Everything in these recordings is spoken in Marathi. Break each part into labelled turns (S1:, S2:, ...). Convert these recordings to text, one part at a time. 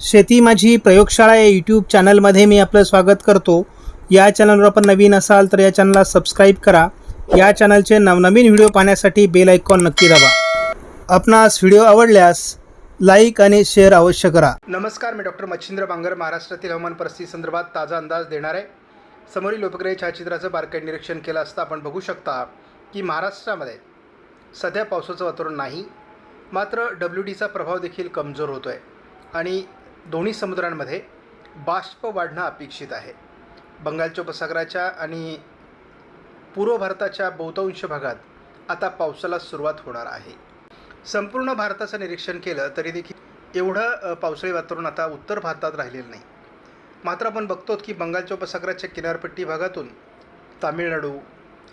S1: शेती माझी प्रयोगशाळा या यूट्यूब चॅनलमध्ये मी आपलं स्वागत करतो. या चॅनलवर आपण नवीन असाल तर या चॅनलला सबस्क्राईब करा. या चॅनलचे नवनवीन व्हिडिओ पाहण्यासाठी बेल आयकॉन नक्की दाबा. आपणास व्हिडिओ आवडल्यास लाईक आणि शेअर अवश्य करा. नमस्कार मी डॉक्टर मच्छिंद्र बांगर महाराष्ट्रातील हवामान परिस्थिती संदर्भात ताजा अंदाज देणार आहे. समोरील उपग्रह छायाचित्राचं बारकाई निरीक्षण केलं असता आपण बघू शकता की महाराष्ट्रामध्ये सध्या पावसाचं वातावरण नाही. मात्र डब्ल्यू डीचा प्रभाव देखील कमजोर होतो आहे आणि दोन्ही समुद्रांमध्ये बाष्प वाढणं अपेक्षित आहे. बंगालच्या उपसागराच्या आणि पूर्व भारताच्या बहुतांश भागात आता पावसाला सुरुवात होणार आहे. संपूर्ण भारताचं निरीक्षण केलं तरी देखील एवढं पावसाळी वातावरण आता उत्तर भारतात राहिलेलं नाही. मात्र आपण बघतो की बंगालच्या उपसागराच्या किनारपट्टी भागातून तामिळनाडू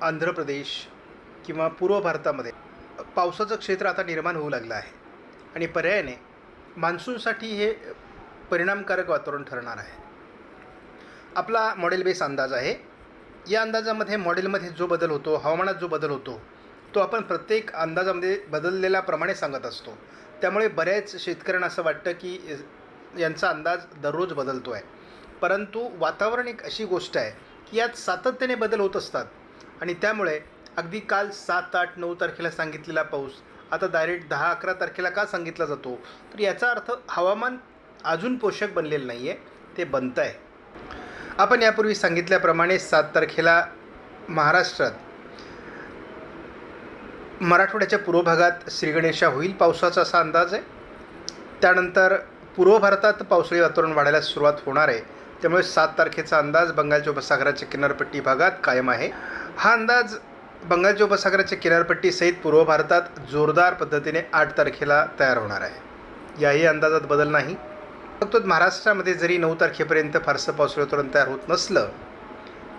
S1: आंध्र प्रदेश किंवा पूर्व भारतामध्ये पावसाचं क्षेत्र आता निर्माण होऊ लागलं आहे. आणि पर्यायाने मान्सूनसाठी हे परिणामकारक वातावरण ठरणार आहे. आपला मॉडेल बेस अंदाज आहे. या अंदाजामध्ये मॉडेलमध्ये जो बदल होतो हवामानात जो बदल होतो तो आपण प्रत्येक अंदाजामध्ये बदललेल्याप्रमाणे सांगत असतो. त्यामुळे बऱ्याच शेतकऱ्यांना असं वाटतं की यांचा अंदाज दररोज बदलतो आहे परंतु वातावरण एक अशी गोष्ट आहे की यात सातत्याने बदल होत असतात. आणि त्यामुळे अगदी काल सात आठ नऊ तारखेला सांगितलेला पाऊस आता डायरेक्ट दहा अकरा तारखेला का सांगितला जातो? तर याचा अर्थ हवामान अजून पोषक बनलेलं नाही आहे ते बनतं आहे आपण यापूर्वी सांगितल्याप्रमाणे सात तारखेला महाराष्ट्रात मराठवाड्याच्या पूर्व भागात श्रीगणेशा होईल पावसाचा असा अंदाज आहे. त्यानंतर पूर्व भारतात पावसाळी वातावरण वाढायला सुरुवात होणार आहे. त्यामुळे सात तारखेचा अंदाज बंगालच्या उपसागराच्या किनारपट्टी भागात कायम आहे. हा अंदाज बंगालच्या उपसागराच्या किनारपट्टीसहित पूर्व भारतात जोरदार पद्धतीने आठ तारखेला तयार होणार आहे. याही अंदाजात बदल नाही. फक्त महाराष्ट्रामध्ये जरी नऊ तारखेपर्यंत फारसं पावसाळी वातावरण तयार होत नसलं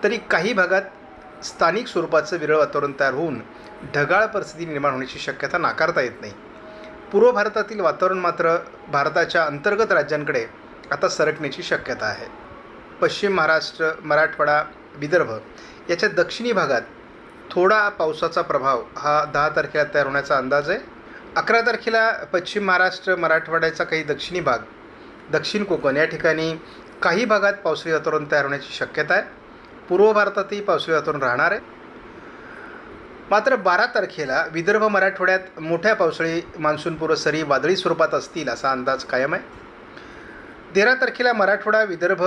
S1: तरी काही भागात स्थानिक स्वरूपाचं विरळ वातावरण तयार होऊन ढगाळ परिस्थिती निर्माण होण्याची शक्यता नाकारता येत नाही. पूर्व भारतातील वातावरण मात्र भारताच्या अंतर्गत राज्यांकडे आता सरकण्याची शक्यता आहे. पश्चिम महाराष्ट्र मराठवाडा विदर्भ याच्या दक्षिणी भागात थोडा पावसाचा प्रभाव हा दहा तारखेला तयार होण्याचा अंदाज आहे. अकरा तारखेला पश्चिम महाराष्ट्र मराठवाड्याचा काही दक्षिणी भाग दक्षिण कोकण या ठिकाणी काही भागात पावसाळी वातावरण तयार होण्याची शक्यता आहे. पूर्व भारतातही पावसाळी वातावरण राहणार आहे. मात्र बारा तारखेला विदर्भ मराठवाड्यात मोठ्या पावसाळी मान्सूनपूर्व सरी वादळी स्वरूपात असतील असा अंदाज कायम आहे. तेरा तारखेला मराठवाडा विदर्भ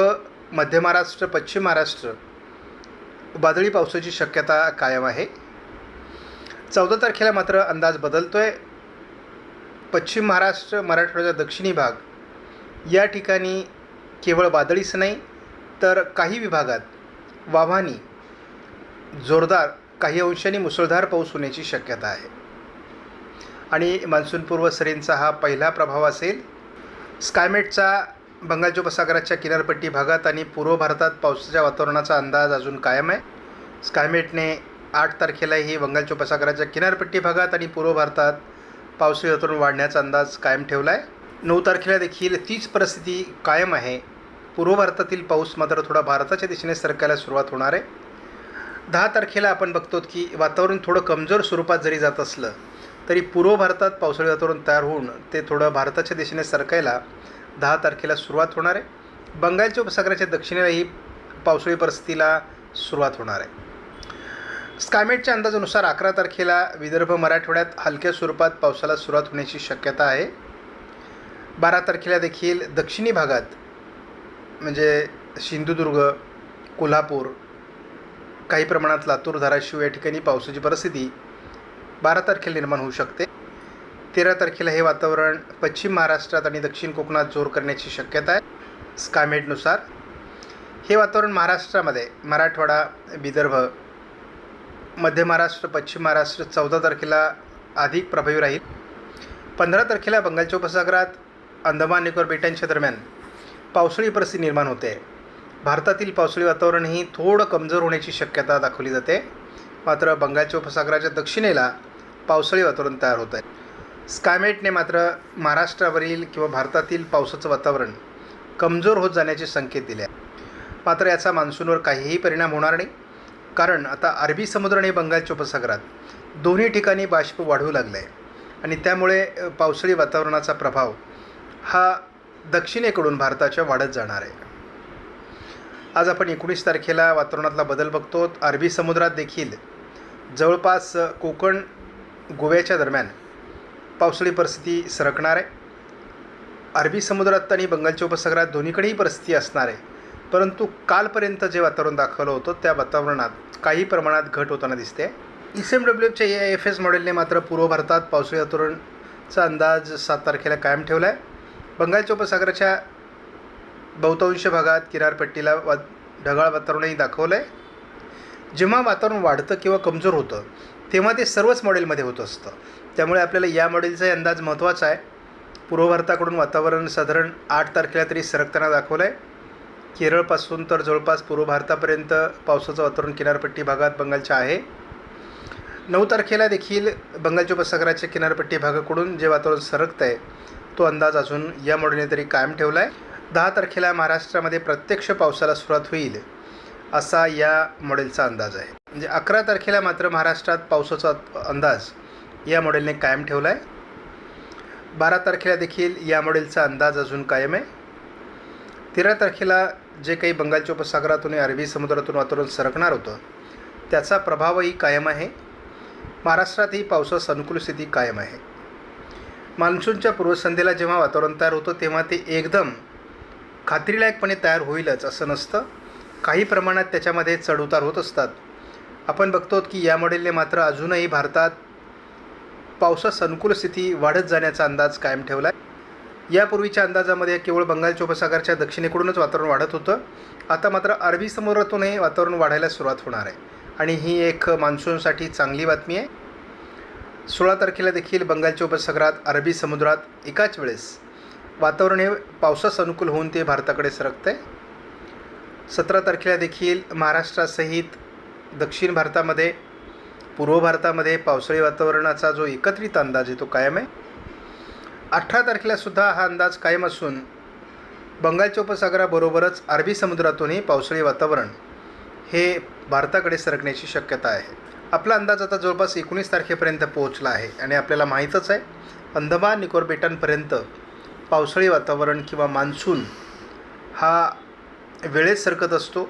S1: मध्य महाराष्ट्र पश्चिम महाराष्ट्र वादळी पावसाची शक्यता कायम आहे. चौदा तारखेला मात्र अंदाज बदलतो आहे पश्चिम महाराष्ट्र मराठवाड्याचा दक्षिणी भाग या ठिकाणी केवळ वादळीच नाही तर काही विभागात वाभानी जोरदार काही अंशांनी मुसळधार पाऊस होण्याची शक्यता आहे. आणि मान्सूनपूर्व सरींचा हा पहिला प्रभाव असेल स्कायमेटचा बंगालच्या उपसागराच्या किनारपट्टी भागात आणि पूर्व भारतात पावसाच्या वातावरणाचा अंदाज अजून कायम आहे. स्कायमेटने आठ तारखेलाही बंगालच्या उपसागराच्या किनारपट्टी भागात आणि पूर्व भारतात पावसाळी वातावरण वाढण्याचा अंदाज कायम ठेवला आहे. नऊ तारखेला देखील तीच परिस्थिती कायम आहे. पूर्व भारतातील पाऊस मात्र थोडा भारताच्या दिशेने सरकायला सुरुवात होणार आहे. दहा तारखेला आपण बघतो की वातावरण थोडं कमजोर स्वरूपात जरी जात असलं तरी पूर्व भारतात पावसाळी वातावरण तयार होऊन ते थोडं भारताच्या दिशेने सरकायला दहा तारखेला सुरुवात होणार आहे. बंगालच्या उपसागराच्या दक्षिणेलाही पावसाळी परिस्थितीला सुरुवात होणार आहे. स्कायमेटच्या अंदाजानुसार अकरा तारखेला विदर्भ मराठवाड्यात हलक्या स्वरूपात पावसाला सुरुवात होण्याची शक्यता आहे. बारा तारखेला देखील दक्षिणी भागात म्हणजे सिंधुदुर्ग कोल्हापूर काही प्रमाणात लातूर धाराशिव या ठिकाणी पावसाची परिस्थिती बारा तारखेला निर्माण होऊ शकते. तेरा तारखेला हे वातावरण पश्चिम महाराष्ट्रात आणि दक्षिण कोकणात जोर करण्याची शक्यता आहे. स्कायमेटनुसार हे वातावरण महाराष्ट्रामध्ये मराठवाडा विदर्भ मध्य महाराष्ट्र पश्चिम महाराष्ट्र चौदा तारखेला अधिक प्रभावी राहील. पंधरा तारखेला बंगालच्या उपसागरात अंदमान निकोबार बेटांच्या दरम्यान पावसाळी परिस्थिती निर्माण होते. भारतातील पावसाळी वातावरणही थोडं कमजोर होण्याची शक्यता दाखवली जाते. मात्र बंगालच्या उपसागराच्या दक्षिणेला पावसाळी वातावरण तयार होत आहे स्कायमेटने मात्र महाराष्ट्रावरील किंवा भारतातील पावसाचं वातावरण कमजोर होत जाण्याचे संकेत दिले आहे मात्र याचा मान्सूनवर काहीही परिणाम होणार नाही. कारण आता अरबी समुद्र आणि बंगालच्या उपसागरात दोन्ही ठिकाणी बाष्प वाढू लागलं आहे आणि त्यामुळे पावसाळी वातावरणाचा प्रभाव हा दक्षिणेकडून भारताच्या वाढत जाणार आहे. आज आपण एकोणीस तारखेला वातावरणातला बदल बघतो. अरबी समुद्रात देखील जवळपास कोकण गोव्याच्या दरम्यान पावसाळी परिस्थिती सरकणार आहे. अरबी समुद्रात आणि बंगालच्या उपसागरात दोन्हीकडेही परिस्थिती असणार आहे. परंतु कालपर्यंत जे वातावरण दाखवलं होतं त्या वातावरणात काही प्रमाणात घट होताना दिसते. एस एम डब्ल्यूच्या ए एफ एस मॉडेलने मात्र पूर्व भारतात पावसाळी वातावरणचा अंदाज सात तारखेला कायम ठेवला आहे बंगालच्या उपसागराच्या बहुतांश भागात किनारपट्टीला वा ढगाळ वातावरणही दाखवलं आहे जेव्हा वातावरण वाढतं किंवा कमजोर होतं तेव्हा ते सर्वच मॉडेलमध्ये होत असतं. त्यामुळे आपल्याला या मॉडेलचाही अंदाज महत्त्वाचा आहे. पूर्व भारताकडून वातावरण साधारण आठ तारखेला तरी सरकताना दाखवलं आहे केरळपासून तर जवळपास पूर्व भारतापर्यंत पावसाचं वातावरण किनारपट्टी भागात बंगालच्या आहे. नऊ तारखेला देखील बंगालच्या उपसागराच्या किनारपट्टी भागाकडून जे वातावरण सरकतं आहे तो अंदाज अजून या मॉडेलने तरी कायम ठेवला आहे दहा तारखेला महाराष्ट्रामध्ये प्रत्यक्ष पावसाला सुरुवात होईल असा या मॉडेलचा अंदाज आहे. म्हणजे अकरा तारखेला मात्र महाराष्ट्रात पावसाचा अंदाज या मॉडेलने कायम ठेवला आहे बारा तारखेला देखील या मॉडेलचा अंदाज अजून कायम आहे. तेरा तारखेला जे काही बंगालच्या उपसागरातून अरबी समुद्रातून वातावरण सरकणार होतं त्याचा प्रभावही कायम आहे. महाराष्ट्रातही पावसास अनुकूल स्थिती कायम आहे. मान्सूनच्या पूर्वसंध्येला जेव्हा वातावरण तयार होतं तेव्हा ते एकदम खात्रीलायकपणे तयार होईलच असं नसतं. काही प्रमाणात त्याच्यामध्ये चढउतार होत असतात. आपण बघतो की या मॉडेलने मात्र अजूनही भारतात पावसास अनुकूल स्थिती वाढत जाण्याचा अंदाज कायम ठेवला आहे यापूर्वीच्या अंदाजामध्ये केवळ बंगालच्या उपसागरच्या दक्षिणेकडूनच वातावरण वाढत होतं. आता मात्र अरबी समुद्रातूनही वातावरण वाढायला सुरुवात होणार आहे. आणि ही एक मान्सूनसाठी चांगली बातमी आहे. सोळा तारखेला देखील बंगालच्या उपसागरात अरबी समुद्रात एकाच वेळेस वातावरण हे पावसास अनुकूल होऊन ते भारताकडे सरकतं आहे सतरा तारखेला देखील महाराष्ट्रासहित दक्षिण भारतामध्ये पूर्व भारतामध्ये पावसाळी वातावरणाचा जो एकत्रित अंदाज आहे तो कायम आहे. अठरा तारखेलासुद्धा हा अंदाज कायम असून बंगालच्या उपसागराबरोबरच अरबी समुद्रातूनही पावसाळी वातावरण हे भारताकडे सरकण्याची शक्यता आहे. आपला अंदाज आता जवळपास एकोणीस तारखेपर्यंत पोहोचला आहे आणि आपल्याला माहीतच आहे अंदमान निकोर बेटांपर्यंत पावसाळी वातावरण किंवा मान्सून हा वेळेत सरकत असतो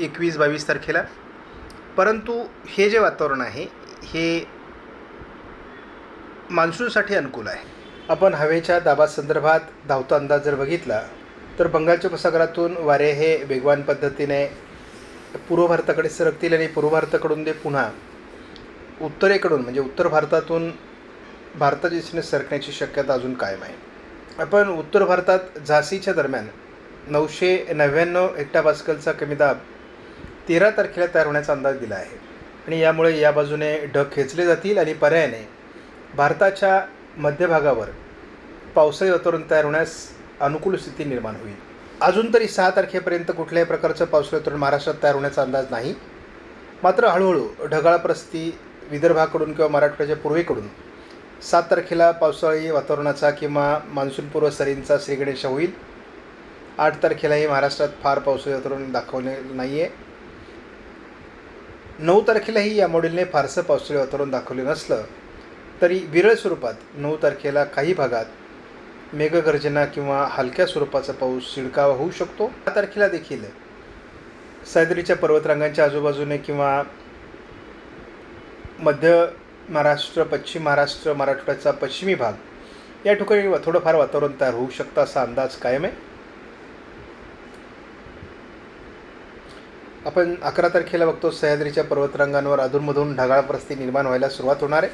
S1: एकवीस बावीस तारखेला. परंतु हे जे वातावरण आहे हे मान्सूनसाठी अनुकूल आहे. आपण हवेच्या दाबासंदर्भात धावता अंदाज जर बघितला तर बंगालच्या उपसागरातून वारे हे वेगवान पद्धतीने पूर्व भारताकडे सरकतील आणि पूर्व भारताकडून ते पुन्हा उत्तरेकडून म्हणजे उत्तर भारतातून भारताच्या दिशेने सरकण्याची शक्यता अजून कायम आहे. आपण उत्तर भारतात झाशीच्या दरम्यान नऊशे नव्याण्णव हेक्टापास्कलचा कमी दाब तेरा तारखेला तयार होण्याचा अंदाज दिला आहे. आणि यामुळे या बाजूने ढग खेचले जातील आणि पर्यायाने भारताच्या मध्यभागावर पावसाळी वातावरण तयार होण्यास अनुकूल स्थिती निर्माण होईल. अजून तरी सहा तारखेपर्यंत कुठल्याही प्रकारचं पावसाळी वातावरण महाराष्ट्रात तयार होण्याचा अंदाज नाही. मात्र हळूहळू ढगाळ परिस्थिती विदर्भाकडून किंवा मराठवाड्याच्या पूर्वेकडून सात तारखेला पावसाळी वातावरणाचा किंवा मान्सूनपूर्व सरींचा श्रीगणेश होईल. आठ तारखेलाही महाराष्ट्रात फार पावसाळी वातावरण दाखवलेलं नाही आहे नऊ तारखेलाही या मॉडेलने फारसं पावसाळी वातावरण दाखवले नसलं तरी विरळ स्वरूपात नऊ तारखेला काही भागात मेघगर्जना किंवा हलक्या स्वरूपाचा पाऊस शिडकावा होऊ शकतो. या तारखेला देखील सह्याद्रीच्या पर्वतरांगांच्या आजूबाजूने किंवा मध्य महाराष्ट्र पश्चिम महाराष्ट्र मराठवाड्याचा पश्चिमी भाग या ठिकाणी थोडंफार वातावरण तयार होऊ शकतं असा अंदाज कायम आहे. आपण अकरा तारखेला बघतो सह्याद्रीच्या पर्वतरांगांवर अधूनमधून ढगाळ परिस्थिती निर्माण व्हायला सुरुवात होणार आहे.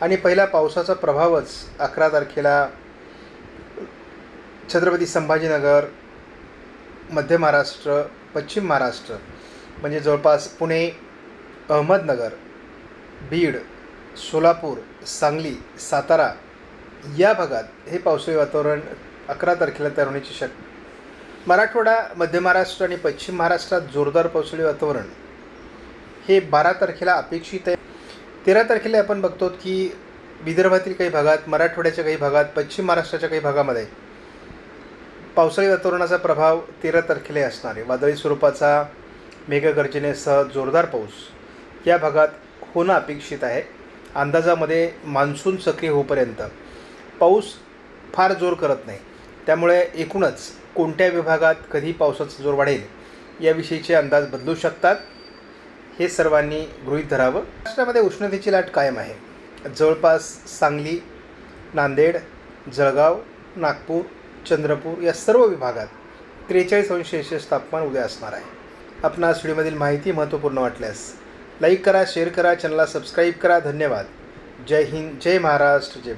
S1: आणि पहिला पावसाचा प्रभावच अकरा तारखेला छत्रपती संभाजीनगर मध्य महाराष्ट्र पश्चिम महाराष्ट्र म्हणजे जवळपास पुणे अहमदनगर बीड सोलापूर सांगली सातारा या भागात हे पावसाळी वातावरण अकरा तारखेला तयार होण्याची शक्य. मराठवाडा मध्य महाराष्ट्र आणि पश्चिम महाराष्ट्रात जोरदार पावसाळी वातावरण. हे बारा तारखेला अपेक्षित आहे. तेरा तारखेला आपण बघतो की विदर्भातील काही भागात मराठवाड्याच्या काही भागात पश्चिम महाराष्ट्राच्या काही भागामध्ये पावसाळी वातावरणाचा प्रभाव तेरा तारखेला असणारे. वादळी स्वरूपाचा मेघगर्जनेसह जोरदार पाऊस. या भागात होणं अपेक्षित आहे. अंदाजामध्ये मान्सून सक्रिय होईपर्यंत पाऊस फार जोर करत नाही. त्यामुळे एकूणच कोणत्या विभागात कधी पावसाचा जोर वाढेल याविषयीचे अंदाज बदलू शकतात हे सर्वांनी गृहीत धरावं. महाराष्ट्रामध्ये उष्णतेची लाट कायम आहे. जवळपास सांगली नांदेड जळगाव नागपूर चंद्रपूर या सर्व विभागात त्रेचाळीस अंश सेल्सिअस तापमान उद्या असणार आहे. आपणास व्हिडिओमधील माहिती महत्त्वपूर्ण वाटल्यास लाईक करा शेअर करा चॅनलला सबस्क्राईब करा. धन्यवाद. जय हिंद जय महाराष्ट्र जय